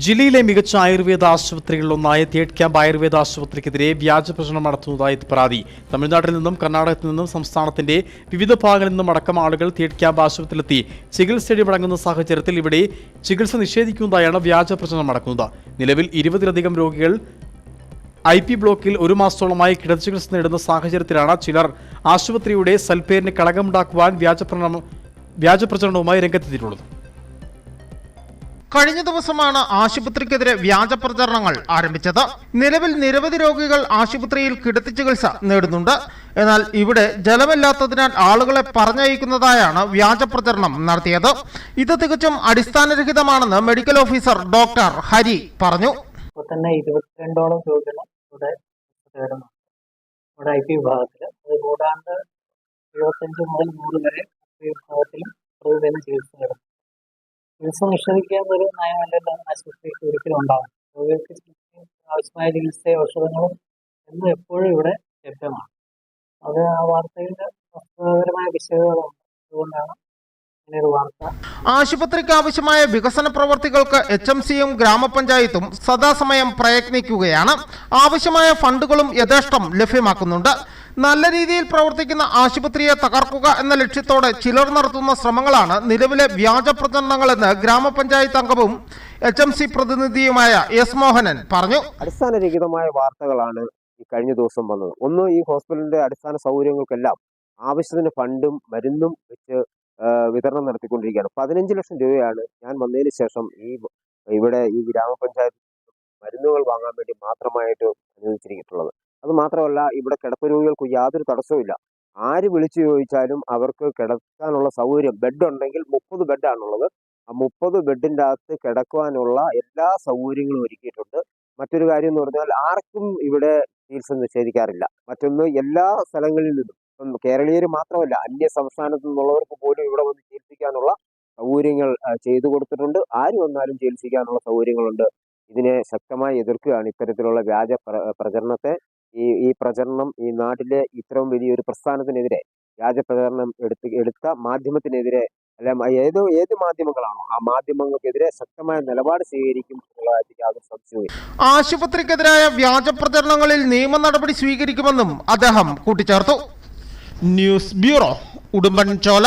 ജില്ലയിലെ മികച്ച ആയുർവേദ ആശുപത്രികളിലൊന്നായ തേഡ് ക്യാമ്പ് ആയുർവേദ ആശുപത്രിക്കെതിരെ വ്യാജ പ്രചരണം നടത്തുന്നതായി പരാതി. തമിഴ്നാട്ടിൽ നിന്നും കർണാടകത്തിൽ നിന്നും സംസ്ഥാനത്തിന്റെ വിവിധ ഭാഗങ്ങളിൽ നിന്നും അടക്കം ആളുകൾ തേഡ് ക്യാമ്പ് ആശുപത്രിയിലെത്തി. ചികിത്സയുടെ മടങ്ങുന്ന സാഹചര്യത്തിൽ ഇവിടെ ചികിത്സ നിഷേധിക്കുന്നതായാണ് വ്യാജ പ്രചരണം നടക്കുന്നത്. നിലവിൽ ഇരുപതിലധികം രോഗികൾ ഐ പി ബ്ലോക്കിൽ ഒരു മാസത്തോളമായി കിടത്തി ചികിത്സ നേടുന്ന സാഹചര്യത്തിലാണ് ചിലർ ആശുപത്രിയുടെ സൽപ്പേരിന് കളങ്കമുണ്ടാക്കുവാൻ വ്യാജപ്രചരണം വ്യാജപ്രചരണവുമായി വ്യാജ രംഗത്തെത്തിയിട്ടുള്ളത്. കഴിഞ്ഞ ദിവസമാണ് ആശുപത്രിക്കെതിരെ വ്യാജ പ്രചരണങ്ങൾ ആരംഭിച്ചത്. നിലവിൽ നിരവധി രോഗികൾ ആശുപത്രിയിൽ കിടത്തി ചികിത്സ നേടുന്നുണ്ട്. എന്നാൽ ഇവിടെ ജലമില്ലാത്തതിനാൽ ആളുകളെ പറഞ്ഞയക്കുന്നതായാണ് വ്യാജ പ്രചരണം നടത്തിയത്. ഇത് തികച്ചും അടിസ്ഥാനരഹിതമാണെന്ന് മെഡിക്കൽ ഓഫീസർ ഡോക്ടർ ഹരി പറഞ്ഞു. തന്നെ രോഗികൾ ഇവിടെ ഐ പി വിഭാഗത്തിൽ അത് കൂടാണ്ട് എഴുപത്തഞ്ച് മുതൽ നൂറ് വരെ വിഭാഗത്തിലും പ്രതിദിന ചികിത്സ തേടുന്നു ചികിത്സ നിഷേധിക്കുക ഒരു നയമല്ലല്ലോ ആശുപത്രിക്ക് ഒരിക്കലും ഉണ്ടാകും രോഗികൾക്ക് ആവശ്യമായ ചികിത്സ ഔഷധങ്ങളും എന്നും എപ്പോഴും ഇവിടെ ലഭ്യമാണ്. അത് ആ വാർത്തയിലെ വസ്തുതാപരമായ വിശകലനമുണ്ട് അതുകൊണ്ടാണ് ആശുപത്രിക്ക് ആവശ്യമായ വികസന പ്രവർത്തികൾക്ക് എച്ച് എം സിയും ഗ്രാമപഞ്ചായത്തും സദാസമയം പ്രയത്നിക്കുകയാണ്. ആവശ്യമായ ഫണ്ടുകളും യഥേഷ്ടം ലഭ്യമാക്കുന്നുണ്ട്. നല്ല രീതിയിൽ പ്രവർത്തിക്കുന്ന ആശുപത്രിയെ തകർക്കുക എന്ന ലക്ഷ്യത്തോടെ ചിലർ നടത്തുന്ന ശ്രമങ്ങളാണ് നിലവിലെ വ്യാജ പ്രചരണങ്ങളെന്ന് ഗ്രാമപഞ്ചായത്ത് അംഗവും എച്ച് എം സി പ്രതിനിധിയുമായ എസ് മോഹനൻ പറഞ്ഞു. അടിസ്ഥാനരഹിതമായ വാർത്തകളാണ് ഈ കഴിഞ്ഞ ദിവസം വന്നത്. ഒന്ന് ഈ ഹോസ്പിറ്റലിന്റെ അടിസ്ഥാന സൗകര്യങ്ങൾക്കെല്ലാം ആവശ്യത്തിന് ഫണ്ടും മരുന്നും വെച്ച് വിതരണം നടത്തിക്കൊണ്ടിരിക്കുകയാണ്. പതിനഞ്ച് ലക്ഷം രൂപയാണ് ഞാൻ വന്നതിന് ശേഷം ഈ ഇവിടെ ഈ ഗ്രാമപഞ്ചായത്ത് മരുന്നുകൾ വാങ്ങാൻ വേണ്ടി മാത്രമായിട്ട് അനുവദിച്ചിരിച്ചിട്ടുള്ളത് അത് മാത്രമല്ല ഇവിടെ കിടപ്പ് രോഗികൾക്ക് യാതൊരു തടസ്സവുമില്ല ആര് വിളിച്ചു ചോദിച്ചാലും അവർക്ക് കിടക്കാനുള്ള സൗകര്യം ബെഡ് ഉണ്ടെങ്കിൽ മുപ്പത് ബെഡാണുള്ളത് ആ മുപ്പത് ബെഡിന്റെ അകത്ത് കിടക്കുവാനുള്ള എല്ലാ സൗകര്യങ്ങളും ഒരുക്കിയിട്ടുണ്ട്. മറ്റൊരു കാര്യം എന്ന് പറഞ്ഞാൽ ആർക്കും ഇവിടെ ചികിത്സ നിഷേധിക്കാറില്ല. മറ്റൊന്ന് എല്ലാ സ്ഥലങ്ങളിൽ നിന്നും ഇപ്പം കേരളീയർ മാത്രമല്ല അന്യ സംസ്ഥാനത്തു നിന്നുള്ളവർക്ക് പോലും ഇവിടെ വന്ന് ചികിത്സിക്കാനുള്ള സൗകര്യങ്ങൾ ചെയ്തു കൊടുത്തിട്ടുണ്ട്. ആര് വന്നാലും ചികിത്സിക്കാനുള്ള സൗകര്യങ്ങളുണ്ട്. ഇതിനെ ശക്തമായി എതിർക്കുകയാണ് ഇത്തരത്തിലുള്ള വ്യാജ പ്ര- പ്രചരണത്തെ ഈ ഈ പ്രചരണം ഈ നാട്ടിലെ ഇത്രയും വലിയൊരു പ്രസ്ഥാനത്തിനെതിരെ വ്യാജ പ്രചരണം എടുത്ത് എടുത്ത മാധ്യമത്തിനെതിരെ അല്ല ഏത് ഏതോ മാധ്യമങ്ങളാണോ ആ മാധ്യമങ്ങൾക്കെതിരെ ശക്തമായ നിലപാട് സ്വീകരിക്കും യാതൊരു സംശയവും ആശുപത്രിക്കെതിരായ വ്യാജ പ്രചരണങ്ങളിൽ നിയമ നടപടി സ്വീകരിക്കുമെന്നും അദ്ദേഹം കൂട്ടിച്ചേർത്തു. News bureau Udumbanchola.